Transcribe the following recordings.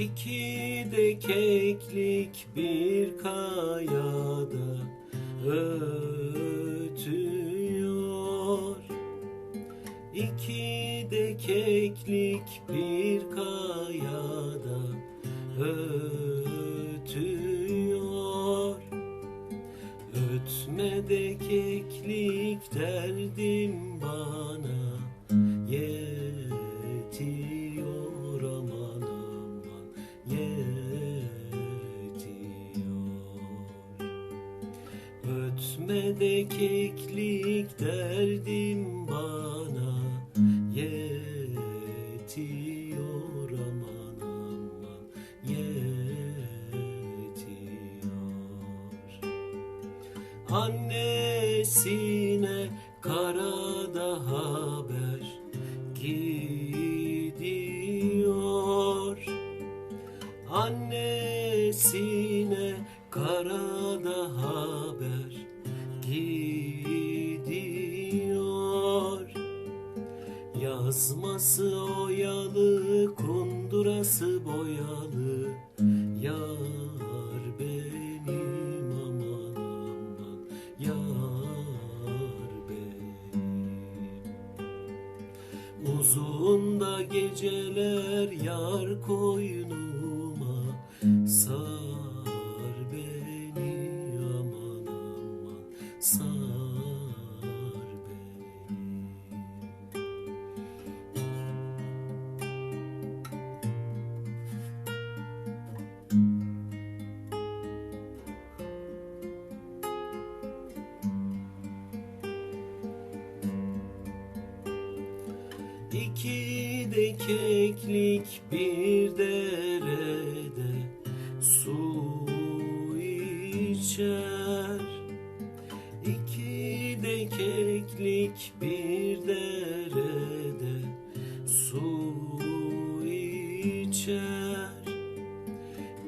İki de keklik bir kayada ötüyor İki de keklik bir kayada ötüyor karada haber gidiyor. Yazması oyalı, kundurası boyalı. Yar benim aman aman Yar benim. Uzun da geceler yar koynuma keklik bir derede su içer. İki de keklik bir derede su içer.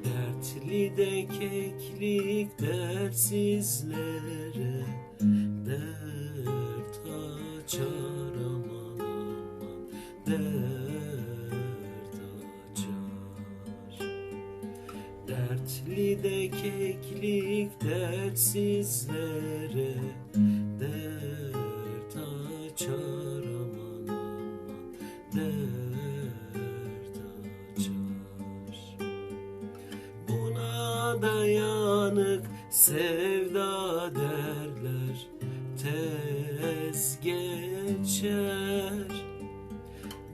Dertli de keklik dersizlere Dertli de keklik dertsizlere dert açar aman aman dert açar. Buna dayanık sevda derler tez geçer.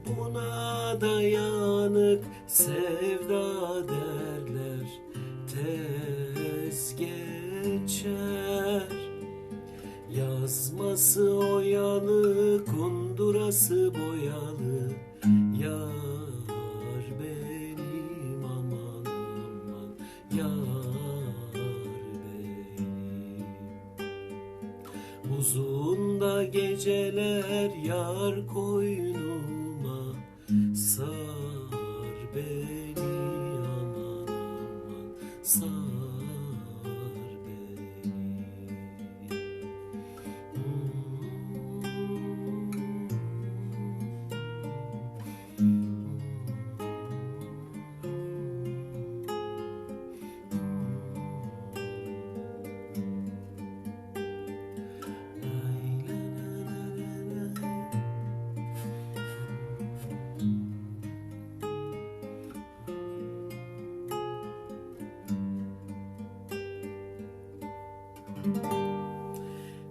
Buna dayanık sevda derler tez geçer. Yazması oyalı, kundurası boyalı. Yar benim aman aman Yar benim. Uzun da geceler yar koynuma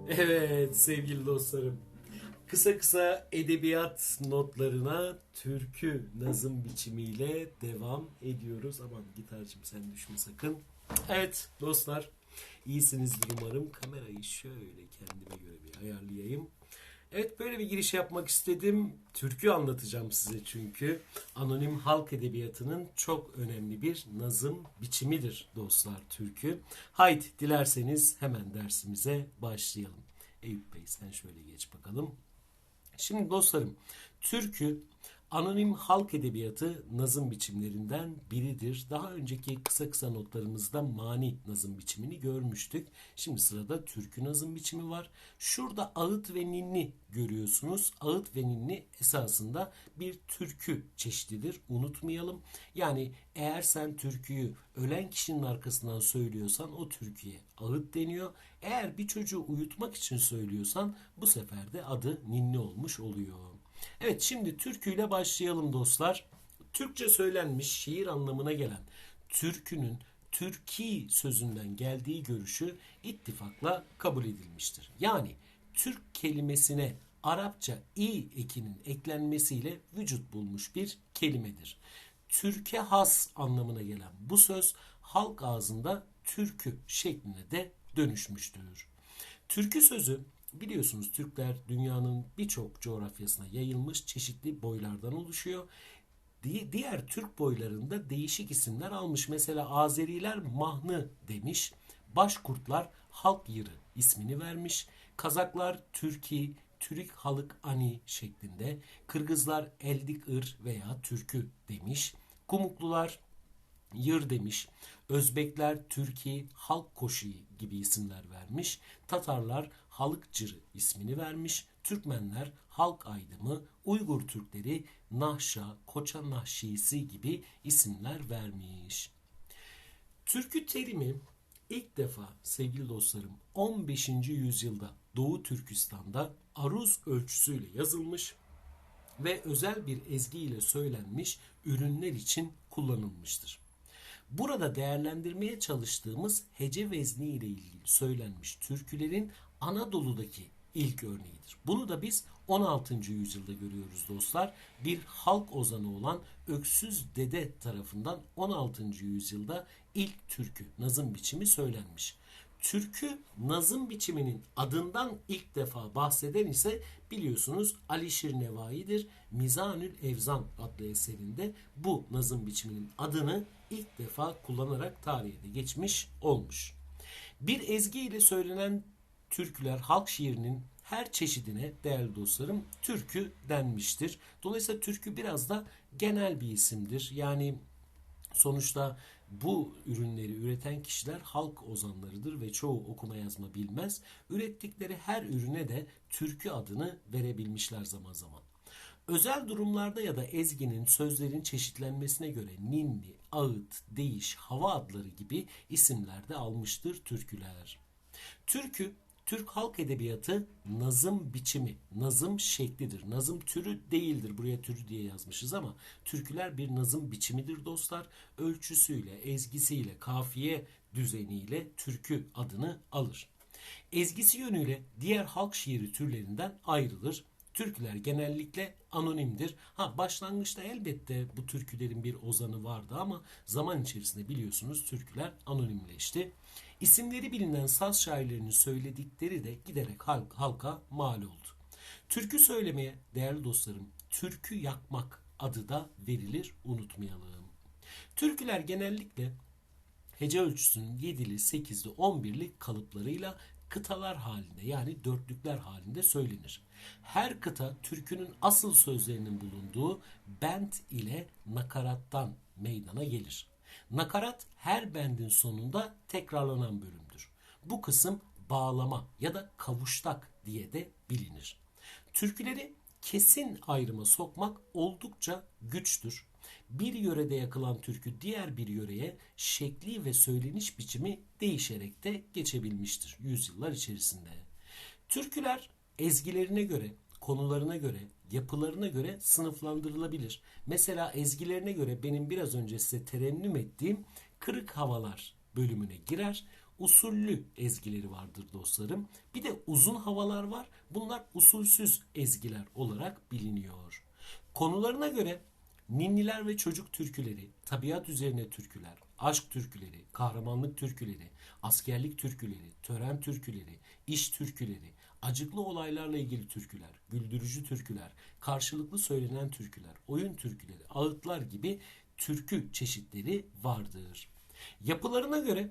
Evet sevgili dostlarım. Kısa kısa edebiyat notlarına türkü nazım biçimiyle devam ediyoruz. Aman gitarcığım sen düşme sakın. Evet dostlar iyisinizdir umarım. Kamerayı şöyle kendime göre bir ayarlayayım. Evet böyle bir giriş yapmak istedim. Türkü anlatacağım size çünkü. Anonim halk edebiyatının çok önemli bir nazım biçimidir dostlar türkü. Haydi dilerseniz hemen dersimize başlayalım. Eyüp Bey sen şöyle geç bakalım. Şimdi dostlarım türkü Anonim halk edebiyatı nazım biçimlerinden biridir. Daha önceki kısa kısa notlarımızda mani nazım biçimini görmüştük. Şimdi sırada türkü nazım biçimi var. Şurada ağıt ve ninni görüyorsunuz. Ağıt ve ninni esasında bir türkü çeşididir. Unutmayalım. Yani eğer sen türküyü ölen kişinin arkasından söylüyorsan o türküye ağıt deniyor. Eğer bir çocuğu uyutmak için söylüyorsan bu sefer de adı ninni olmuş oluyor. Evet şimdi türküyle başlayalım dostlar. Türkçe söylenmiş şiir anlamına gelen türkünün Türki sözünden geldiği görüşü ittifakla kabul edilmiştir. Yani Türk kelimesine Arapça i ekinin eklenmesiyle vücut bulmuş bir kelimedir. Türke has anlamına gelen bu söz halk ağzında türkü şekline de dönüşmüştür. Türkü sözü biliyorsunuz Türkler dünyanın birçok coğrafyasına yayılmış çeşitli boylardan oluşuyor. Diğer Türk boylarında değişik isimler almış. Mesela Azeriler Mahnı demiş. Başkurtlar Halk Yırı ismini vermiş. Kazaklar Türki, Türk Halık Ani şeklinde. Kırgızlar Eldik Ir veya Türkü demiş. Kumuklular Yır demiş. Özbekler Türkiye Halk Koşuğu gibi isimler vermiş. Tatarlar Halıkçırı ismini vermiş. Türkmenler Halk Aydımı, Uygur Türkleri Nahşa, Koça Nahşisi gibi isimler vermiş. Türkü terimi ilk defa sevgili dostlarım 15. yüzyılda Doğu Türkistan'da aruz ölçüsüyle yazılmış ve özel bir ezgi ile söylenmiş ürünler için kullanılmıştır. Burada değerlendirmeye çalıştığımız hece vezni ile ilgili söylenmiş türkülerin Anadolu'daki ilk örneğidir. Bunu da biz 16. yüzyılda görüyoruz dostlar. Bir halk ozanı olan Öksüz Dede tarafından 16. yüzyılda ilk türkü nazım biçimi söylenmiş. Türkü nazım biçiminin adından ilk defa bahseden ise biliyorsunuz Alişir Nevai'dir. Mizanül Evzan adlı eserinde bu nazım biçiminin adını ilk defa kullanarak tarihe geçmiş olmuş. Bir ezgi ile söylenen türküler halk şiirinin her çeşidine değerli dostlarım türkü denmiştir. Dolayısıyla türkü biraz da genel bir isimdir. Yani sonuçta bu ürünleri üreten kişiler halk ozanlarıdır ve çoğu okuma yazma bilmez. Ürettikleri her ürüne de türkü adını verebilmişler zaman zaman. Özel durumlarda ya da ezginin sözlerin çeşitlenmesine göre ninni, ağıt, değiş, hava adları gibi isimler de almıştır türküler. Türkü Türk halk edebiyatı nazım biçimi, nazım şeklidir. Nazım türü değildir. Buraya türü diye yazmışız ama türküler bir nazım biçimidir dostlar. Ölçüsüyle, ezgisiyle, kafiye düzeniyle türkü adını alır. Ezgisi yönüyle diğer halk şiiri türlerinden ayrılır. Türküler genellikle anonimdir. Ha başlangıçta elbette bu türkülerin bir ozanı vardı ama zaman içerisinde biliyorsunuz türküler anonimleşti. İsimleri bilinen saz şairlerinin söyledikleri de giderek halk, halka mal oldu. Türkü söylemeye değerli dostlarım türkü yakmak adı da verilir unutmayalım. Türküler genellikle hece ölçüsünün 7'li, 8'li, 11'li kalıplarıyla kıtalar halinde yani dörtlükler halinde söylenir. Her kıta türkünün asıl sözlerinin bulunduğu bent ile nakarattan meydana gelir. Nakarat her bendin sonunda tekrarlanan bölümdür. Bu kısım bağlama ya da kavuştak diye de bilinir. Türküleri kesin ayrıma sokmak oldukça güçtür. Bir yörede yakılan türkü diğer bir yöreye şekli ve söyleniş biçimi değişerek de geçebilmiştir yüzyıllar içerisinde. Türküler ezgilerine göre, konularına göre, yapılarına göre sınıflandırılabilir. Mesela ezgilerine göre benim biraz önce size terennüm ettiğim kırık havalar bölümüne girer. Usullü ezgileri vardır dostlarım. Bir de uzun havalar var. Bunlar usulsüz ezgiler olarak biliniyor. Konularına göre ninniler ve çocuk türküleri, tabiat üzerine türküler, aşk türküleri, kahramanlık türküleri, askerlik türküleri, tören türküleri, iş türküleri, acıklı olaylarla ilgili türküler, güldürücü türküler, karşılıklı söylenen türküler, oyun türküleri, ağıtlar gibi türkü çeşitleri vardır. Yapılarına göre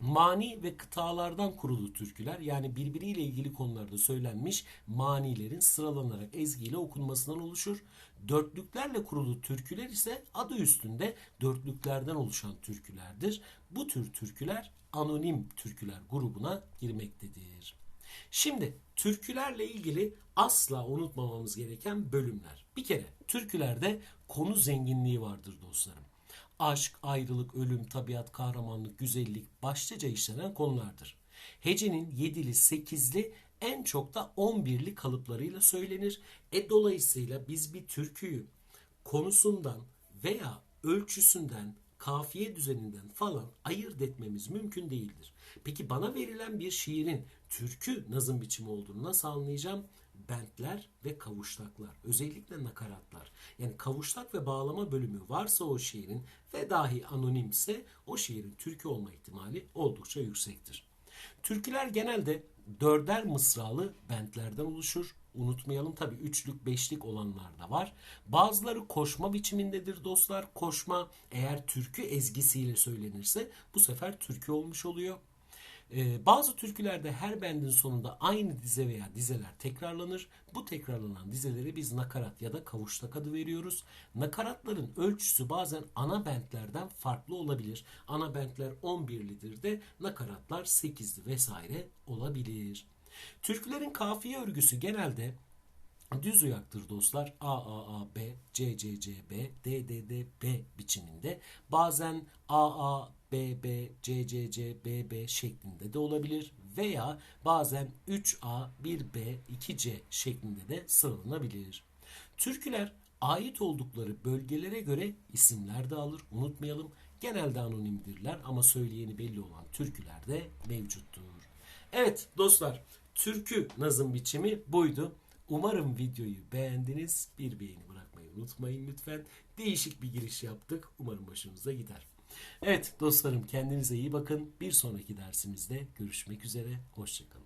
Mani ve kıtalardan kurulu türküler yani birbiriyle ilgili konularda söylenmiş manilerin sıralanarak ezgiyle okunmasından oluşur. Dörtlüklerle kurulu türküler ise adı üstünde dörtlüklerden oluşan türkülerdir. Bu tür türküler anonim türküler grubuna girmektedir. Şimdi türkülerle ilgili asla unutmamamız gereken bölümler. Bir kere türkülerde konu zenginliği vardır dostlarım. Aşk, ayrılık, ölüm, tabiat, kahramanlık, güzellik başlıca işlenen konulardır. Hecenin yedili, sekizli en çok da on birli kalıplarıyla söylenir. E dolayısıyla biz bir türküyü konusundan veya ölçüsünden, kafiye düzeninden falan ayırt etmemiz mümkün değildir. Peki bana verilen bir şiirin türkü nazım biçimi olduğunu nasıl anlayacağım? Bentler ve kavuştaklar, özellikle nakaratlar. Yani kavuştak ve bağlama bölümü varsa o şiirin ve dahi anonimse o şiirin türkü olma ihtimali oldukça yüksektir. Türküler genelde dörder mısralı bentlerden oluşur. Unutmayalım tabi üçlük beşlik olanlar da var. Bazıları koşma biçimindedir dostlar. Koşma eğer türkü ezgisiyle söylenirse bu sefer türkü olmuş oluyor. Ee, bazı türkülerde her bendin sonunda aynı dize veya dizeler tekrarlanır. Bu tekrarlanan dizelere biz nakarat ya da kavuştak adı veriyoruz. Nakaratların ölçüsü bazen ana bentlerden farklı olabilir. Ana bentler 11'lidir de nakaratlar 8'li vesaire olabilir. Türkülerin kafiye örgüsü genelde düz uyaktır dostlar. A A A B C C C B D D D B biçiminde. Bazen A A B B C C C B B şeklinde de olabilir veya bazen 3A 1B 2C şeklinde de sıralanabilir. Türküler ait oldukları bölgelere göre isimler de alır. Unutmayalım. Genelde anonimdirler ama söyleyeni belli olan türküler de mevcuttur. Evet dostlar, türkü nazım biçimi buydu. Umarım videoyu beğendiniz. Bir beğeni bırakmayı unutmayın lütfen. Değişik bir giriş yaptık. Umarım başınıza gider. Evet dostlarım kendinize iyi bakın. Bir sonraki dersimizde görüşmek üzere. Hoşçakalın.